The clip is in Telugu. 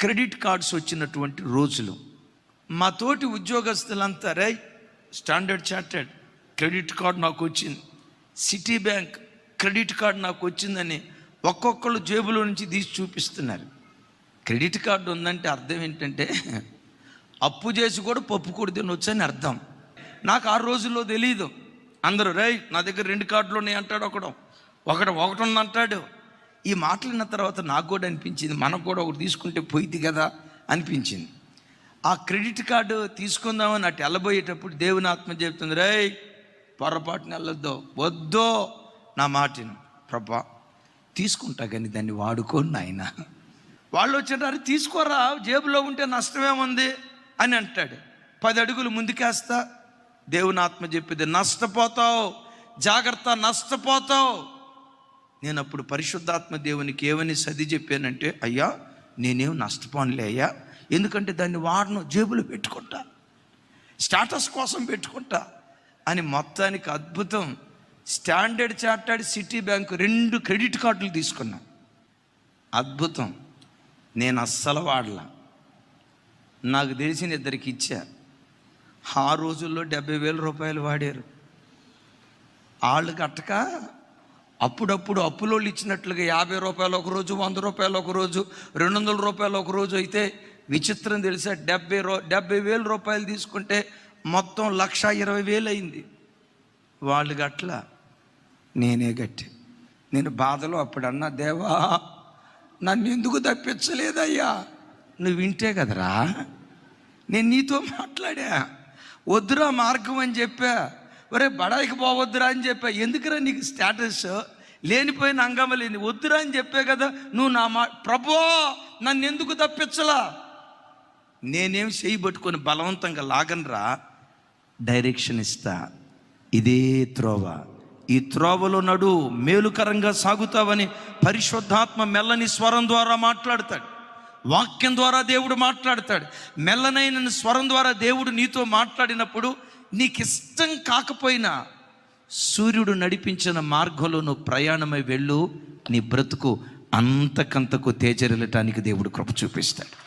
క్రెడిట్ కార్డ్స్ వచ్చినటువంటి రోజులు. మా తోటి ఉద్యోగస్తులంతా రై స్టాండర్డ్ చార్టెడ్ క్రెడిట్ కార్డు నాకు వచ్చింది. సిటీ బ్యాంక్ క్రెడిట్ కార్డు నాకు వచ్చిందని ఒక్కొక్కళ్ళు జేబులో నుంచి తీసి చూపిస్తున్నారు. క్రెడిట్ కార్డు ఉందంటే అర్థం ఏంటంటే అప్పు చేసి కూడా పప్పు కూడా తినొచ్చు అని అర్థం. నాకు ఆ రోజుల్లో తెలియదు అందరూ రై నా దగ్గర రెండు కార్డులు ఉన్నాయి అంటాడు ఒకడు. ఒకడు ఒకటి ఉంది అంటాడు ఈ మాటలిన్న తర్వాత నాకు కూడా అనిపించింది మనకు కూడా ఒకటి తీసుకుంటే పోయింది కదా అనిపించింది. ఆ క్రెడిట్ కార్డు తీసుకుందామని అటు వెళ్ళబోయేటప్పుడు దేవుని ఆత్మ చెప్తుంది రే పొరపాటున వెళ్ళొద్దు వద్దో నా మాటను ప్రభా తీసుకుంటా కానీ దాన్ని వాడుకోను నాయన. వాళ్ళు వచ్చినారు తీసుకోరా జేబులో ఉంటే నష్టమేముంది? అని అంటాడు. పది అడుగులు ముందుకేస్తా దేవుని ఆత్మ చెప్పింది నష్టపోతావు జాగ్రత్త నష్టపోతావు. నేను అప్పుడు పరిశుద్ధాత్మ దేవునికి ఏమని సది చెప్పానంటే అయ్యా నేనేం నష్టపోనులే అయ్యా. ఎందుకంటే దాన్ని వాడను జేబులు పెట్టుకుంటా. స్టాటస్ కోసం పెట్టుకుంటా. అని మొత్తానికి అద్భుతం. స్టాండర్డ్ చార్టర్డ్ సిటీ బ్యాంక్ రెండు క్రెడిట్ కార్డులు తీసుకున్నా. అద్భుతం. నేను అస్సలు వాడలా. నాకు తెలిసిన ఇద్దరికి ఇచ్చా. ఆ రోజుల్లో డెబ్బై వేల రూపాయలు వాడారు. వాళ్ళు కట్టక అప్పుడప్పుడు అప్పులోళ్ళు ఇచ్చినట్లుగా యాభై రూపాయలు ఒక రోజు వంద రూపాయలు ఒక రోజు రెండు వందల రూపాయలు ఒక రోజు అయితే విచిత్రం తెలిసా? డెబ్బై రూ డెబ్బై వేల రూపాయలు తీసుకుంటే మొత్తం లక్ష ఇరవై వేలు అయింది. వాళ్ళు గట్ల నేనే గట్టి నేను బాధలో అప్పుడు అన్నా దేవా నన్ను ఎందుకు తప్పించలేదయ్యా? నువ్వు వింటే కదరా? నేను నీతో మాట్లాడా? వద్దురా మార్గం అని చెప్పా. ఒరే బడాయికి పోవద్దురా అని చెప్పా. ఎందుకురా నీకు స్టేటస్ లేనిపోయిన అంగమ లేని వద్దురా అని చెప్పే కదా. నువ్వు నా మా ప్రభో నన్ను ఎందుకు తప్పించలా? నేనేం చేయి పట్టుకొని బలవంతంగా లాగనరా? డైరెక్షన్ ఇస్తా. ఇదే త్రోవ. ఈ త్రోవలో నడు మేలుకరంగా సాగుతావని పరిశుద్ధాత్మ మెల్లని స్వరం ద్వారా మాట్లాడతాడు. వాక్యం ద్వారా దేవుడు మాట్లాడతాడు. మెల్లనైన స్వరం ద్వారా దేవుడు నీతో మాట్లాడినప్పుడు నీకు ఇష్టం కాకపోయినా సూర్యుడు నడిపించిన మార్గంలో నువ్వు ప్రయాణమై వెళ్ళు నీ బ్రతుకు అంతకంతకు తేజరిల్లటానికి దేవుడు కృప చూపిస్తాడు.